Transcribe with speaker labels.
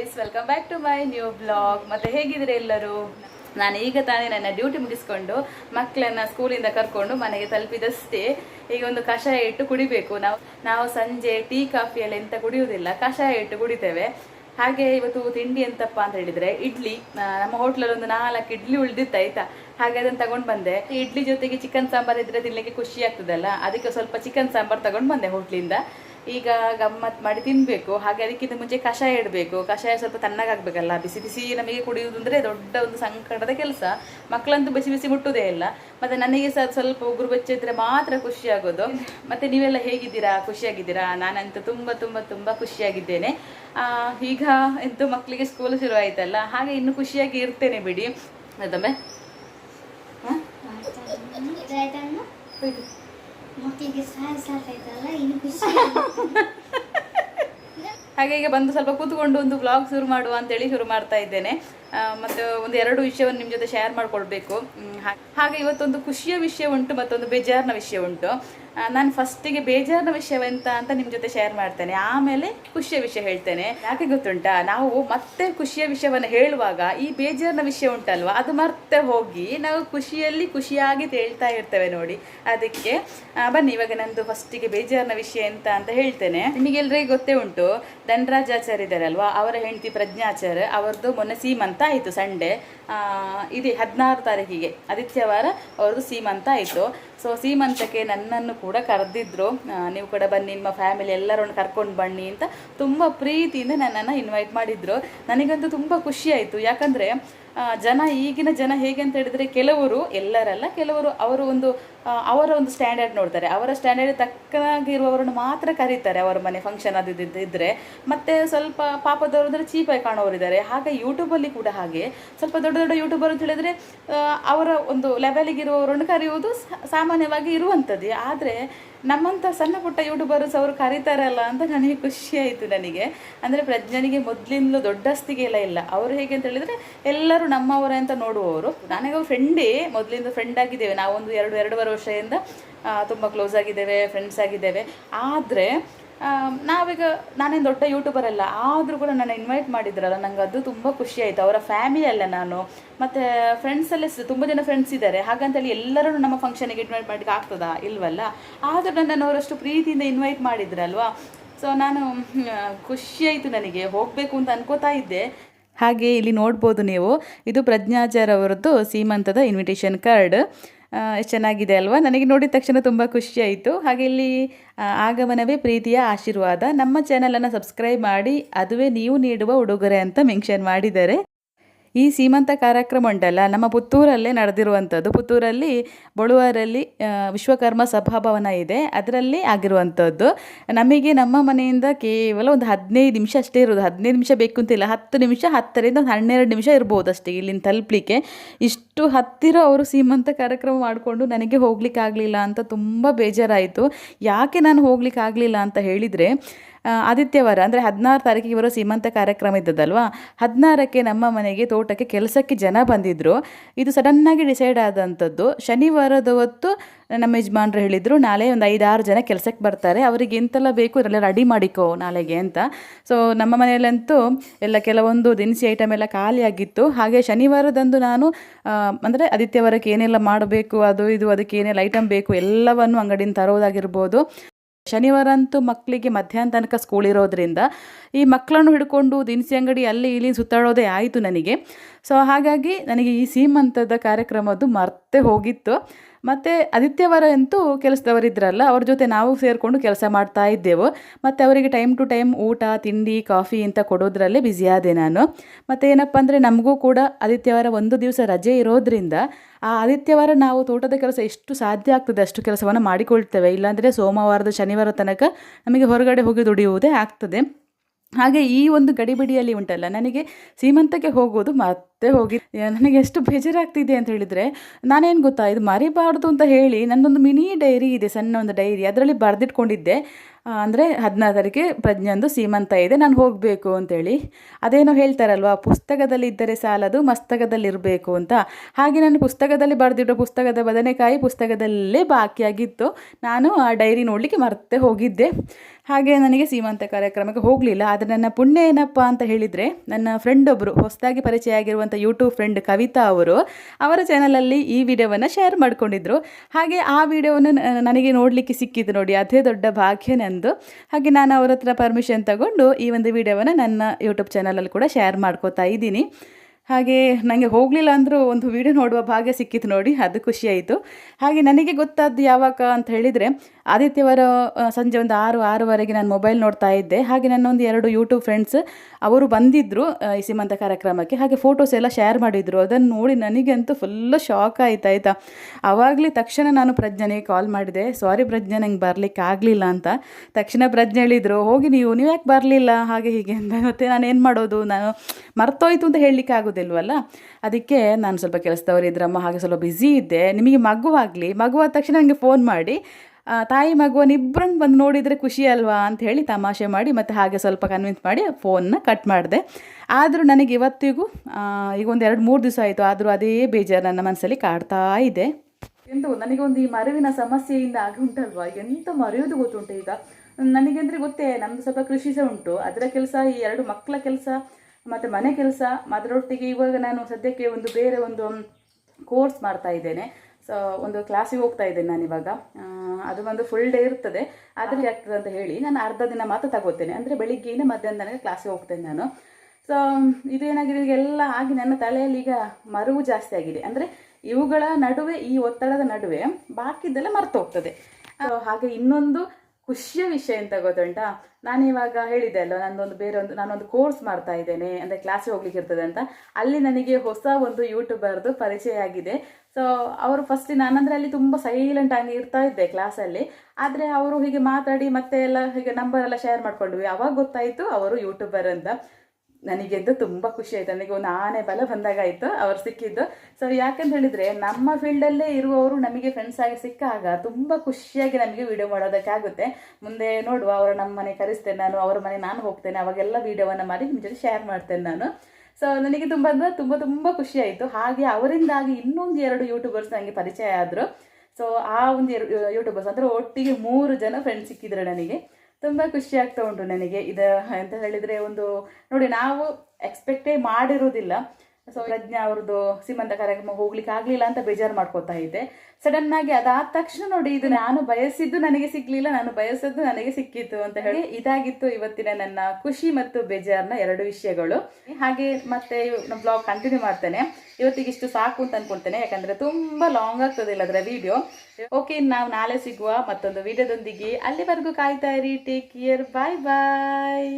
Speaker 1: Guys welcome back to my new blog ಮತ್ತೆ ಹೇಗಿದ್ರೆ ಎಲ್ಲರೂ? ನಾನು ಈಗ ತಾನೇ ನನ್ನ ಡ್ಯೂಟಿ ಮುಗಿಸ್ಕೊಂಡು ಮಕ್ಕಳನ್ನ ಸ್ಕೂಲಿಂದ ಕರ್ಕೊಂಡು ಮನೆಗೆ ತಲುಪಿದಷ್ಟೇ. ಈಗ ಒಂದು ಕಷಾಯ ಇಟ್ಟು ಕುಡಿಬೇಕು. ನಾವು ನಾವು ಸಂಜೆ ಟೀ, ಕಾಫಿ ಎಲ್ಲ ಎಂತ ಕುಡಿಯುವುದಿಲ್ಲ. ಕಷಾಯ ಇಟ್ಟು ಕುಡಿತೇವೆ. ಹಾಗೆ ಇವತ್ತು ತಿಂಡಿ ಎಂತಪ್ಪ ಅಂತ ಹೇಳಿದ್ರೆ ಇಡ್ಲಿ. ನಮ್ಮ ಹೋಟ್ಲಲ್ಲಿ ಒಂದು ನಾಲ್ಕು ಇಡ್ಲಿ ಉಳಿದಿತ್ತು, ಆಯ್ತಾ? ಹಾಗೆ ಅದನ್ನು ತಗೊಂಡು ಬಂದೆ. ಇಡ್ಲಿ ಜೊತೆಗೆ ಚಿಕನ್ ಸಾಂಬಾರ್ ಇದ್ರೆ ತಿನ್ಲಿಕ್ಕೆ ಖುಷಿ ಆಗ್ತದಲ್ಲ? ಅದಕ್ಕೆ ಸ್ವಲ್ಪ ಚಿಕನ್ ಸಾಂಬಾರ್ ತಗೊಂಡು ಬಂದೆ ಹೋಟ್ಲಿಂದ ಈಗ ಗಮ್ಮತ್ ಮಾಡಿ ತಿನ್ಬೇಕು. ಹಾಗೆ ಅದಕ್ಕಿಂತ ಮುಂಚೆ ಕಷಾಯ ಇಡಬೇಕು. ಕಷಾಯ ಸ್ವಲ್ಪ ತಣ್ಣಗಾಗಬೇಕಲ್ಲ. ಬಿಸಿ ಬಿಸಿ ನಮಗೆ ಕುಡಿಯುವುದು ಅಂದ್ರೆ ದೊಡ್ಡ ಒಂದು ಸಂಕಟದ ಕೆಲಸ. ಮಕ್ಕಳಂತೂ ಬಿಸಿ ಬಿಸಿ ಮುಟ್ಟುವುದೇ ಇಲ್ಲ. ಮತ್ತೆ ನನಗೆ ಸಹ ಸ್ವಲ್ಪ ಉಗುರು ಬೆಚ್ಚಿದ್ರೆ ಮಾತ್ರ ಖುಷಿಯಾಗೋದು. ಮತ್ತೆ ನೀವೆಲ್ಲ ಹೇಗಿದ್ದೀರಾ? ಖುಷಿಯಾಗಿದ್ದೀರಾ? ನಾನಂತೂ ತುಂಬ ತುಂಬಾ ತುಂಬಾ ಖುಷಿಯಾಗಿದ್ದೇನೆ. ಈಗ ಎಂತೂ ಮಕ್ಕಳಿಗೆ ಸ್ಕೂಲ್ ಶುರು ಆಯ್ತಲ್ಲ ಹಾಗೆ ಇನ್ನು ಖುಷಿಯಾಗಿ ಇರ್ತೇನೆ ಬಿಡಿ. ಅದೊಮ್ಮೆ. ಹ? ಹಾಗೆ ಈಗ ಬಂದು ಸ್ವಲ್ಪ ಕೂತ್ಕೊಂಡು ಒಂದು ಬ್ಲಾಗ್ ಶುರು ಮಾಡುವ ಅಂತೇಳಿ ಶುರು ಮಾಡ್ತಾ ಇದ್ದೇನೆ. ಮತ್ತು ಒಂದು ಎರಡು ವಿಷಯವನ್ನು ನಿಮ್ಮ ಜೊತೆ ಶೇರ್ ಮಾಡ್ಕೊಳ್ಬೇಕು. ಹಾಗೆ ಇವತ್ತೊಂದು ಖುಷಿಯ ವಿಷಯ ಉಂಟು, ಮತ್ತೊಂದು ಬೇಜಾರಿನ ವಿಷಯ ಉಂಟು. ನಾನು ಫಸ್ಟಿಗೆ ಬೇಜಾರಿನ ವಿಷಯವೆಂತ ಅಂತ ನಿಮ್ಮ ಜೊತೆ ಶೇರ್ ಮಾಡ್ತೇನೆ. ಆಮೇಲೆ ಖುಷಿಯ ವಿಷಯ ಹೇಳ್ತೇನೆ. ಯಾಕೆ ಗೊತ್ತುಂಟಾ? ನಾವು ಮತ್ತೆ ಖುಷಿಯ ವಿಷಯವನ್ನು ಹೇಳುವಾಗ ಈ ಬೇಜಾರಿನ ವಿಷಯ ಉಂಟಲ್ವಾ? ಅದು ಮರ್ತೆ ಹೋಗಿ ನಾವು ಖುಷಿಯಲ್ಲಿ ಖುಷಿಯಾಗಿ ತೇಳ್ತಾ ಇರ್ತೇವೆ ನೋಡಿ. ಅದಕ್ಕೆ ಬನ್ನಿ, ಇವಾಗ ನಂದು ಫಸ್ಟಿಗೆ ಬೇಜಾರಿನ ವಿಷಯ ಎಂತ ಅಂತ ಹೇಳ್ತೇನೆ. ನಿಮಗೆಲ್ಲರಿಗೂ ಗೊತ್ತೇ ಉಂಟು, ಧನರಾಜಾಚಾರ್ಯ ಇದ್ದಾರಲ್ವಾ? ಅವರ ಹೆಂಡತಿ ಪ್ರಜ್ಞಾಚಾರ್ಯ. ಅವರದ್ದು ಮೊನ್ನೆ ಸೀಮಂತ ಆಯಿತು ಸಂಡೇ. ಇದೆ ಹದಿನಾರು ತಾರೀಕಿಗೆ, ಆದಿತ್ಯವಾರ ಅವ್ರದ್ದು ಸೀಮಂತ ಆಯಿತು. ಸೊ ಸೀಮಂತಕ್ಕೆ ನನ್ನನ್ನು ಕೂಡ ಕರೆದಿದ್ರು. ನೀವು ಕೂಡ ಬನ್ನಿ, ನಿಮ್ಮ ಫ್ಯಾಮಿಲಿ ಎಲ್ಲರನ್ನು ಕರ್ಕೊಂಡು ಬನ್ನಿ ಅಂತ ತುಂಬ ಪ್ರೀತಿಯಿಂದ ನನ್ನನ್ನು ಇನ್ವೈಟ್ ಮಾಡಿದ್ರು. ನನಗಂತೂ ತುಂಬ ಖುಷಿ ಆಯಿತು. ಯಾಕಂದರೆ ಜನ ಈಗಿನ ಜನ ಹೇಗೆ ಅಂತ ಹೇಳಿದರೆ ಕೆಲವರು, ಎಲ್ಲರಲ್ಲ, ಕೆಲವರು ಅವರು ಒಂದು ಅವರ ಒಂದು ಸ್ಟ್ಯಾಂಡರ್ಡ್ ನೋಡ್ತಾರೆ. ಅವರ ಸ್ಟ್ಯಾಂಡರ್ಡ್ ತಕ್ಕನಾಗಿರುವವರನ್ನು ಮಾತ್ರ ಕರೀತಾರೆ ಅವರ ಮನೆ ಫಂಕ್ಷನ್ ಅದು ಇದು ಇದ್ದರೆ ಮತ್ತು ಸ್ವಲ್ಪ ಪಾಪದವರು ಅಂದರೆ ಚೀಪಾಗಿ ಕಾಣೋರಿದ್ದಾರೆ ಹಾಗೆ ಯೂಟ್ಯೂಬಲ್ಲಿ ಕೂಡ ಹಾಗೆ. ಸ್ವಲ್ಪ ದೊಡ್ಡ ದೊಡ್ಡ ಯೂಟ್ಯೂಬರ್ ಅಂತ ಹೇಳಿದರೆ ಅವರ ಒಂದು ಲೆವೆಲಿಗಿರುವವರನ್ನು ಕರೆಯುವುದು ಸಾಮಾನ್ಯವಾಗಿ ಇರುವಂಥದ್ದು. ಆದರೆ ನಮ್ಮಂಥ ಸಣ್ಣ ಪುಟ್ಟ ಯೂಟ್ಯೂಬರ್ಸ್ ಅವರು ಕರೀತಾರಲ್ಲ ಅಂತ ನನಗೆ ಖುಷಿ ಆಯಿತು ನನಗೆ. ಅಂದರೆ ಪ್ರಜ್ಞನಿಗೆ ಮೊದಲಿಂದಲೂ ದೊಡ್ಡಸ್ತಿಗೆ ಎಲ್ಲ ಇಲ್ಲ. ಅವರು ಹೇಗೆ ಅಂತ ಹೇಳಿದರೆ ಎಲ್ಲರೂ ನಮ್ಮವರೇ ಅಂತ ನೋಡುವವರು. ನನಗೆ ಫ್ರೆಂಡೇ ಮೊದಲಿಂದ ಫ್ರೆಂಡ್ ಆಗಿದ್ದೇವೆ. ನಾವೊಂದು ಎರಡು, ಎರಡೂವರೆ ವರ್ಷದಿಂದ ತುಂಬ ಕ್ಲೋಸ್ ಆಗಿದ್ದೇವೆ ಫ್ರೆಂಡ್ಸ್ ಆಗಿದ್ದೇವೆ. ಆದರೆ ನಾವೀಗ ನಾನೇನು ದೊಡ್ಡ ಯೂಟ್ಯೂಬರ್ ಅಲ್ಲ, ಆದರೂ ಕೂಡ ನನ್ನ ಇನ್ವೈಟ್ ಮಾಡಿದ್ರಲ್ಲ, ನಂಗೆ ಅದು ತುಂಬ ಖುಷಿ ಆಯಿತು. ಅವರ ಫ್ಯಾಮಿಲಿ ಅಲ್ಲ ನಾನು. ಮತ್ತು ಫ್ರೆಂಡ್ಸಲ್ಲೇ ತುಂಬ ಜನ ಫ್ರೆಂಡ್ಸ್ ಇದ್ದಾರೆ. ಹಾಗಂತೇಳಿ ಎಲ್ಲರೂ ನಮ್ಮ ಫಂಕ್ಷನಿಗೆ ಇನ್ವೈಟ್ ಮಾಡಲಿಕ್ಕೆ ಆಗ್ತದಾ? ಇಲ್ವಲ್ಲ? ಆದರೂ ನನ್ನನ್ನು ಅವರಷ್ಟು ಪ್ರೀತಿಯಿಂದ ಇನ್ವೈಟ್ ಮಾಡಿದ್ರಲ್ವಾ? ಸೊ ನಾನು ಖುಷಿಯಾಯಿತು ನನಗೆ. ಹೋಗಬೇಕು ಅಂತ ಅನ್ಕೋತಾ ಇದ್ದೆ. ಹಾಗೆ ಇಲ್ಲಿ ನೋಡ್ಬೋದು ನೀವು, ಇದು ಪ್ರಜ್ಞಾಚಾರ್ ಅವರದ್ದು ಸೀಮಂತದ ಇನ್ವಿಟೇಷನ್ ಕಾರ್ಡ್ ಎಷ್ಟು ಚೆನ್ನಾಗಿದೆ ಅಲ್ವಾ? ನನಗೆ ನೋಡಿದ ತಕ್ಷಣ ತುಂಬ ಖುಷಿಯಾಯಿತು ಹಾಗೆ ಇಲ್ಲಿ ಆಗಮನವೇ ಪ್ರೀತಿಯ ಆಶೀರ್ವಾದ. ನಮ್ಮ ಚಾನಲನ್ನು ಸಬ್ಸ್ಕ್ರೈಬ್ ಮಾಡಿ, ಅದುವೇ ನೀವು ನೀಡುವ ಉಡುಗೊರೆ ಅಂತ ಮೆನ್ಷನ್ ಮಾಡಿದ್ದಾರೆ. ಈ ಸೀಮಂತ ಕಾರ್ಯಕ್ರಮ ಉಂಟಲ್ಲ, ನಮ್ಮ ಪುತ್ತೂರಲ್ಲೇ ನಡೆದಿರುವಂಥದ್ದು. ಪುತ್ತೂರಲ್ಲಿ ಬಳುವಾರಲ್ಲಿ ವಿಶ್ವಕರ್ಮ ಸಭಾಭವನ ಇದೆ. ಅದರಲ್ಲಿ ಆಗಿರುವಂಥದ್ದು. ನಮಗೆ ನಮ್ಮ ಮನೆಯಿಂದ ಕೇವಲ ಒಂದು ಹದಿನೈದು ನಿಮಿಷ ಅಷ್ಟೇ ಇರೋದು ಹದಿನೈದು ನಿಮಿಷ ಬೇಕು ಅಂತಿಲ್ಲ ಹತ್ತು ನಿಮಿಷ, ಹತ್ತರಿಂದ ಒಂದು ಹನ್ನೆರಡು ನಿಮಿಷ ಇರ್ಬೋದು ಅಷ್ಟೇ ಇಲ್ಲಿಂದ ತಲುಪಲಿಕ್ಕೆ. ಇಷ್ಟು ಹತ್ತಿರ ಅವರು ಸೀಮಂತ ಕಾರ್ಯಕ್ರಮ ಮಾಡಿಕೊಂಡು ನನಗೆ ಹೋಗ್ಲಿಕ್ಕೆ ಆಗಲಿಲ್ಲ ಅಂತ ತುಂಬ ಬೇಜಾರಾಯಿತು. ಯಾಕೆ ನಾನು ಹೋಗ್ಲಿಕ್ಕೆ ಆಗಲಿಲ್ಲ ಅಂತ ಹೇಳಿದರೆ ಆದಿತ್ಯವಾರ, ಅಂದರೆ ಹದಿನಾರು ತಾರೀಕಿಗೆ ಬರೋ ಸೀಮಂತ ಕಾರ್ಯಕ್ರಮ ಇದ್ದದಲ್ವಾ? ಹದಿನಾರಕ್ಕೆ ನಮ್ಮ ಮನೆಗೆ ತೋಟಕ್ಕೆ ಕೆಲಸಕ್ಕೆ ಜನ ಬಂದಿದ್ದರು ಇದು ಸಡನ್ನಾಗಿ ಡಿಸೈಡ್ ಆದಂಥದ್ದು. ಶನಿವಾರದ ಹೊತ್ತು ನಮ್ಮ ಯಜಮಾನ್ರು ಹೇಳಿದರು, ನಾಳೆ ಒಂದು ಐದಾರು ಜನ ಕೆಲಸಕ್ಕೆ ಬರ್ತಾರೆ. ಅವರಿಗೆ ಎಂತೆಲ್ಲ ಬೇಕು ಅದೆಲ್ಲ ರೆಡಿ ಮಾಡಿಕೋ ನಾಳೆಗೆ ಅಂತ. ಸೊ ನಮ್ಮ ಮನೆಯಲ್ಲಂತೂ ಎಲ್ಲ ಕೆಲವೊಂದು ದಿನಸಿ ಐಟಮ್ ಎಲ್ಲ ಖಾಲಿಯಾಗಿತ್ತು ಹಾಗೆ ಶನಿವಾರದಂದು ನಾನು ಅಂದರೆ ಆದಿತ್ಯವಾರಕ್ಕೆ ಏನೆಲ್ಲ ಮಾಡಬೇಕು, ಅದು ಇದು, ಅದಕ್ಕೆ ಏನೆಲ್ಲ ಐಟಮ್ ಬೇಕು, ಎಲ್ಲವನ್ನು ಅಂಗಡಿಯಿಂದ ತರೋದಾಗಿರ್ಬೋದು. ಶನಿವಾರ ಅಂತೂ ಮಕ್ಕಳಿಗೆ ಮಧ್ಯಾಹ್ನ ತನಕ ಸ್ಕೂಲ್ ಇರೋದ್ರಿಂದ ಈ ಮಕ್ಕಳನ್ನು ಹಿಡ್ಕೊಂಡು ದಿನಸಿ ಅಂಗಡಿ ಅಲ್ಲಿ ಇಲ್ಲಿ ಸುತ್ತಾಡೋದೇ ಆಯಿತು ನನಗೆ. ಸೊ ಹಾಗಾಗಿ ನನಗೆ ಈ ಸೀಮಂತದ ಕಾರ್ಯಕ್ರಮದ್ದು ಮರ್ತೆ ಹೋಗಿತ್ತು. ಮತ್ತು ಆದಿತ್ಯವಾರ ಅಂತೂ ಕೆಲಸದವರಿದ್ರಲ್ಲ, ಅವ್ರ ಜೊತೆ ನಾವು ಸೇರಿಕೊಂಡು ಕೆಲಸ ಮಾಡ್ತಾ ಇದ್ದೆವು. ಮತ್ತು ಅವರಿಗೆ ಟೈಮ್ ಟು ಟೈಮ್ ಊಟ, ತಿಂಡಿ ಕಾಫಿ ಅಂತ ಕೊಡೋದ್ರಲ್ಲೇ ಆದೆ ನಾನು. ಮತ್ತು ಏನಪ್ಪ ಅಂದರೆ ನಮಗೂ ಕೂಡ ಆದಿತ್ಯವಾರ ಒಂದು ದಿವಸ ರಜೆ ಇರೋದ್ರಿಂದ ಆ ಆದಿತ್ಯವಾರ ನಾವು ತೋಟದ ಕೆಲಸ ಎಷ್ಟು ಸಾಧ್ಯ ಆಗ್ತದೆ ಅಷ್ಟು ಕೆಲಸವನ್ನು ಮಾಡಿಕೊಳ್ತೇವೆ. ಇಲ್ಲಾಂದರೆ ಸೋಮವಾರದ ಶನಿವಾರ ತನಕ ನಮಗೆ ಹೊರಗಡೆ ಹೋಗಿ ದುಡಿಯುವುದೇ ಆಗ್ತದೆ. ಹಾಗೆ ಈ ಒಂದು ಗಡಿಬಿಡಿಯಲ್ಲಿ ಉಂಟಲ್ಲ, ನನಗೆ ಸೀಮಂತಕ್ಕೆ ಹೋಗೋದು ಮತ್ತೆ ಹೋಗಿ, ನನಗೆ ಎಷ್ಟು ಬೇಜಾರಾಗ್ತಿದೆ ಅಂತ ಹೇಳಿದರೆ, ನಾನೇನು ಗೊತ್ತಾ, ಇದು ಮರಿಬಾರ್ದು ಅಂತ ಹೇಳಿ ನನ್ನೊಂದು ಮಿನಿ ಡೈರಿ ಇದೆ, ಸಣ್ಣ ಒಂದು ಡೈರಿ, ಅದರಲ್ಲಿ ಬರೆದಿಟ್ಕೊಂಡಿದ್ದೆ. ಅಂದರೆ ಹದಿನಾರು ತಾರೀಕಿಗೆ ಪ್ರಜ್ಞಂದು ಸೀಮಂತ ಇದೆ, ನಾನು ಹೋಗಬೇಕು ಅಂತೇಳಿ. ಅದೇನೋ ಹೇಳ್ತಾರಲ್ವಾ ಪುಸ್ತಕದಲ್ಲಿ ಇದ್ದರೆ ಸಾಲದು, ಮಸ್ತಕದಲ್ಲಿರಬೇಕು ಅಂತ. ಹಾಗೆ ನಾನು ಪುಸ್ತಕದಲ್ಲಿ ಬರೆದಿರೋ ಪುಸ್ತಕದ ಬದನೆಕಾಯಿ ಪುಸ್ತಕದಲ್ಲೇ ಬಾಕಿಯಾಗಿತ್ತು. ನಾನು ಆ ಡೈರಿ ನೋಡಲಿಕ್ಕೆ ಮರ್ತೆ ಹೋಗಿದ್ದೆ. ಹಾಗೆ ನನಗೆ ಸೀಮಂತ ಕಾರ್ಯಕ್ರಮಕ್ಕೆ ಹೋಗಲಿಲ್ಲ. ಆದರೆ ನನ್ನ ಪುಣ್ಯ ಏನಪ್ಪ ಅಂತ ಹೇಳಿದರೆ, ನನ್ನ ಫ್ರೆಂಡ್ ಒಬ್ಬರು ಹೊಸದಾಗಿ ಪರಿಚಯ ಆಗಿರುವಂಥ ಯೂಟ್ಯೂಬ್ ಫ್ರೆಂಡ್ ಕವಿತಾ ಅವರು, ಅವರ ಚಾನಲಲ್ಲಿ ಈ ವಿಡಿಯೋವನ್ನು ಶೇರ್ ಮಾಡ್ಕೊಂಡಿದ್ರು. ಹಾಗೆ ಆ ವಿಡಿಯೋವನ್ನು ನನಗೆ ನೋಡಲಿಕ್ಕೆ ಸಿಕ್ಕಿದ್ದು ನೋಡಿ, ಅದೇ ದೊಡ್ಡ ಭಾಗ್ಯ ನಂದು. ಹಾಗೆ ನಾನು ಅವ್ರ ಹತ್ರ ಪರ್ಮಿಷನ್ ತಗೊಂಡು ಈ ಒಂದು ವಿಡಿಯೋವನ್ನು ನನ್ನ ಯೂಟ್ಯೂಬ್ ಚಾನಲಲ್ಲಿ ಕೂಡ ಶೇರ್ ಮಾಡ್ಕೋತಾ ಇದ್ದೀನಿ. ಹಾಗೆ ನನಗೆ ಹೋಗಲಿಲ್ಲ ಅಂದರೂ ಒಂದು ವಿಡಿಯೋ ನೋಡುವ ಭಾಗ್ಯ ಸಿಕ್ಕಿತ್ತು ನೋಡಿ, ಅದು ಖುಷಿ ಆಯಿತು. ಹಾಗೆ ನನಗೆ ಗೊತ್ತಾದ್ದು ಯಾವಾಗ ಅಂತ ಹೇಳಿದರೆ ಆದಿತ್ಯವಾರ ಸಂಜೆ ಒಂದು ಆರು, ಆರೂವರೆಗೆ ನಾನು ಮೊಬೈಲ್ ನೋಡ್ತಾ ಇದ್ದೆ. ಹಾಗೆ ನನ್ನ ಒಂದು ಎರಡು ಯೂಟ್ಯೂಬ್ ಫ್ರೆಂಡ್ಸ್ ಅವರು ಬಂದಿದ್ದರು ಈ ಸೀಮಂತ ಕಾರ್ಯಕ್ರಮಕ್ಕೆ. ಹಾಗೆ ಫೋಟೋಸ್ ಎಲ್ಲ ಶೇರ್ ಮಾಡಿದರು. ಅದನ್ನು ನೋಡಿ ನನಗಂತೂ ಫುಲ್ಲು ಶಾಕ್ ಆಯ್ತು, ಆಯಿತಾ? ಆವಾಗಲೇ ತಕ್ಷಣ ನಾನು ಪ್ರಜ್ಞನಿಗೆ ಕಾಲ್ ಮಾಡಿದೆ. ಸಾರಿ ಪ್ರಜ್ಞೆ ನಂಗೆ ಬರಲಿಕ್ಕೆ ಆಗಲಿಲ್ಲ ಅಂತ. ತಕ್ಷಣ ಪ್ರಜ್ಞೆ ಹೇಳಿದರು, ಹೋಗಿ ನೀವು ನೀವು ಯಾಕೆ ಬರಲಿಲ್ಲ? ಹಾಗೆ ಹೀಗೆ ಅಂತ. ಮತ್ತೆ ನಾನು ಏನು ಮಾಡೋದು? ನಾನು ಮರ್ತೋಯ್ತು ಅಂತ ಹೇಳಲಿಕ್ಕೆ ಆಗೋದಿಲ್ವಲ್ಲ? ಅದಕ್ಕೆ ನಾನು ಸ್ವಲ್ಪ ಕೆಲಸದವರು ಇದ್ರಮ್ಮ ಹಾಗೆ ಸ್ವಲ್ಪ ಬ್ಯುಸಿ ಇದ್ದೆ. ನಿಮಗೆ ಮಗುವಾಗಲಿ ಮಗುವಾದ ತಕ್ಷಣ ನನಗೆ ಫೋನ್ ಮಾಡಿ ತಾಯಿ ಮಗುವನ್ನು ಇಬ್ಬರನ್ನು ಬಂದು ನೋಡಿದರೆ ಖುಷಿ ಅಲ್ವಾ ಅಂತ ಹೇಳಿ ತಮಾಷೆ ಮಾಡಿ ಮತ್ತು ಹಾಗೆ ಸ್ವಲ್ಪ ಕನ್ವಿನ್ಸ್ ಮಾಡಿ ಫೋನ್ನ ಕಟ್ ಮಾಡಿದೆ. ಆದರೂ ನನಗೆ ಇವತ್ತಿಗೂ ಈಗ ಒಂದು ಎರಡು ಮೂರು ದಿವಸ ಆಯಿತು ಆದರೂ ಅದೇ ಬೇಜಾರು ನನ್ನ ಮನಸ್ಸಲ್ಲಿ ಕಾಡ್ತಾ ಇದೆ. ಎಂತ ನನಗೆ ನನಗೊಂದು ಈ ಮರವಿನ ಸಮಸ್ಯೆಯಿಂದ ಆಗಿ ಉಂಟಲ್ವಾ? ಎಂತ ಮರೆಯೋದು ಗೊತ್ತುಂಟು ಈಗ? ನನಗೆ ಅಂದರೆ ಗೊತ್ತೇ ನಮ್ದು ಸ್ವಲ್ಪ ಕೃಷಿ ಸಹ ಉಂಟು. ಅದರ ಕೆಲಸ ಈ ಎರಡು ಮಕ್ಕಳ ಕೆಲಸ ಮತ್ತು ಮನೆ ಕೆಲಸ. ಅದರೊಟ್ಟಿಗೆ ಇವಾಗ ನಾನು ಸದ್ಯಕ್ಕೆ ಒಂದು ಬೇರೆ ಒಂದು ಕೋರ್ಸ್ ಮಾಡ್ತಾ ಇದ್ದೇನೆ. ಸೊ ಒಂದು ಕ್ಲಾಸಿಗೆ ಹೋಗ್ತಾ ಇದ್ದೇನೆ ನಾನು ಇವಾಗ ಆ, ಅದು ಒಂದು ಫುಲ್ ಡೇ ಇರ್ತದೆ. ಆದರೆ ಆಗ್ತದೆ ಅಂತ ಹೇಳಿ ನಾನು ಅರ್ಧ ದಿನ ಮಾತ್ರ ತಗೋತೇನೆ. ಅಂದರೆ ಬೆಳಿಗ್ಗೆಯಿಂದ ಮಧ್ಯಾಹ್ನ ನನಗೆ ಕ್ಲಾಸಿಗೆ ಹೋಗ್ತೇನೆ ನಾನು. ಸೊ ಇದೇನಾಗಿದೆ ಈಗೆಲ್ಲ ಆಗಿ ನನ್ನ ತಲೆಯಲ್ಲಿ ಈಗ ಮರವು ಜಾಸ್ತಿ ಆಗಿದೆ. ಅಂದರೆ ಇವುಗಳ ನಡುವೆ, ಈ ಒತ್ತಡದ ನಡುವೆ ಬಾಕಿದ್ದೆಲ್ಲ ಮರ್ತು ಹೋಗ್ತದೆ ಹಾಗೆ ಇನ್ನೊಂದು ಖುಷಿಯ ವಿಷಯ ಎಂತ ಗೊತ್ತುಂಟಾ? ನಾನು ಇವಾಗ ಹೇಳಿದೆ ಅಲ್ಲ ನಂದೊಂದು ಬೇರೆ ಒಂದು ನಾನೊಂದು ಕೋರ್ಸ್ ಮಾಡ್ತಾ ಇದ್ದೇನೆ, ಅಂದರೆ ಕ್ಲಾಸಿಗೆ ಹೋಗ್ಲಿಕ್ಕೆ ಇರ್ತದೆ ಅಂತ. ಅಲ್ಲಿ ನನಗೆ ಹೊಸ ಒಂದು ಯೂಟ್ಯೂಬರ್ದು ಪರಿಚಯ ಆಗಿದೆ. ಸೊ ಅವರು ಫಸ್ಟ್ ನಾನಂದ್ರೆ ಅಲ್ಲಿ ತುಂಬ ಸೈಲೆಂಟ್ ಆಗಿ ಇರ್ತಾ ಇದ್ದೆ ಕ್ಲಾಸಲ್ಲಿ ಆದರೆ ಅವರು ಹೀಗೆ ಮಾತಾಡಿ ಮತ್ತೆ ಎಲ್ಲ ಹೀಗೆ ನಂಬರ್ ಎಲ್ಲ ಶೇರ್ ಮಾಡ್ಕೊಂಡ್ವಿ. ಅವಾಗ ಗೊತ್ತಾಯಿತು, ಅವರು ಯೂಟ್ಯೂಬರ್ ಅಂತ. ನನಗೆಂದು ತುಂಬ ಖುಷಿ ಆಯಿತು. ನನಗೆ ಒಂದು ಆನೆ ಬಲ ಬಂದಾಗಾಯಿತು ಅವ್ರು ಸಿಕ್ಕಿದ್ದು. ಸೊ ಯಾಕಂತ ಹೇಳಿದರೆ, ನಮ್ಮ ಫೀಲ್ಡಲ್ಲೇ ಇರುವವರು ನಮಗೆ ಫ್ರೆಂಡ್ಸ್ ಆಗಿ ಸಿಕ್ಕಾಗ ತುಂಬ ಖುಷಿಯಾಗಿ ನಮಗೆ ವಿಡಿಯೋ ಮಾಡೋದಕ್ಕೆ ಆಗುತ್ತೆ ಮುಂದೆ ನೋಡುವ, ಅವರ ನಮ್ಮ ಮನೆ ಕರೆಸ್ತೇನೆ ನಾನು, ಅವರ ಮನೆ ನಾನು ಹೋಗ್ತೇನೆ, ಅವಾಗೆಲ್ಲ ವೀಡಿಯೋವನ್ನು ಮಾಡಿ ನಿಮ್ಮ ಜೊತೆ ಶೇರ್ ಮಾಡ್ತೇನೆ ನಾನು. ಸೊ ನನಗೆ ತುಂಬ ಅಂದರೆ ತುಂಬ ತುಂಬ ಖುಷಿ ಆಯಿತು. ಹಾಗೆ ಅವರಿಂದಾಗಿ ಇನ್ನೊಂದು ಎರಡು ಯೂಟ್ಯೂಬರ್ಸ್ ನನಗೆ ಪರಿಚಯ ಆದರು. ಸೊ ಆ ಒಂದು ಯೂಟ್ಯೂಬರ್ಸ್ ಅಂದರೆ ಒಟ್ಟಿಗೆ ಮೂರು ಜನ ಫ್ರೆಂಡ್ಸ್ ಸಿಕ್ಕಿದ್ರು ನನಗೆ. ತುಂಬ ಖುಷಿ ಆಗ್ತಾ ಉಂಟು ನನಗೆ. ಇದು ಅಂತ ಹೇಳಿದರೆ ಒಂದು ನೋಡಿ ನಾವು ಎಕ್ಸ್ಪೆಕ್ಟೇ ಮಾಡಿರೋದಿಲ್ಲ ಸೊ ಪ್ರಜ್ಞಾ ಅವ್ರದ್ದು ಸೀಮಂತ ಕಾರ್ಯಕ್ರಮ ಹೋಗ್ಲಿಕ್ಕೆ ಆಗ್ಲಿಲ್ಲ ಅಂತ ಬೇಜಾರು ಮಾಡ್ಕೋತಾ ಇದ್ದೆ. ಸಡನ್ ಆಗಿ ಅದಾದ ತಕ್ಷಣ ನೋಡಿ ಇದು ನಾನು ಬಯಸಿದ್ದು ನನಗೆ ಸಿಗ್ಲಿಲ್ಲ ನಾನು ಬಯಸದ್ದು ನನಗೆ ಸಿಕ್ಕಿತ್ತು ಅಂತ ಹೇಳಿ ಇದಾಗಿತ್ತು ಇವತ್ತಿನ ನನ್ನ ಖುಷಿ ಮತ್ತು ಬೇಜಾರ್ನ ಎರಡು ವಿಷಯಗಳು. ಹಾಗೆ ಮತ್ತೆ ಬ್ಲಾಗ್ ಕಂಟಿನ್ಯೂ ಮಾಡ್ತೇನೆ. ಇವತ್ತಿಗೆ ಇಷ್ಟು ಸಾಕು ಅಂತ ಅನ್ಕೊಳ್ತೇನೆ ಯಾಕಂದ್ರೆ ತುಂಬಾ ಲಾಂಗ್ ಆಗ್ತದೆ ಇಲ್ಲ ಅದರ ವಿಡಿಯೋ ಓಕೆ ನಾವು ನಾಳೆ ಸಿಗುವ ಮತ್ತೊಂದು ವಿಡಿಯೋದೊಂದಿಗೆ ಅಲ್ಲಿವರೆಗೂ ಕಾಯ್ತಾ ಇರಿ. ಟೇಕ್ ಕೇರ್ ಬಾಯ್ ಬಾಯ್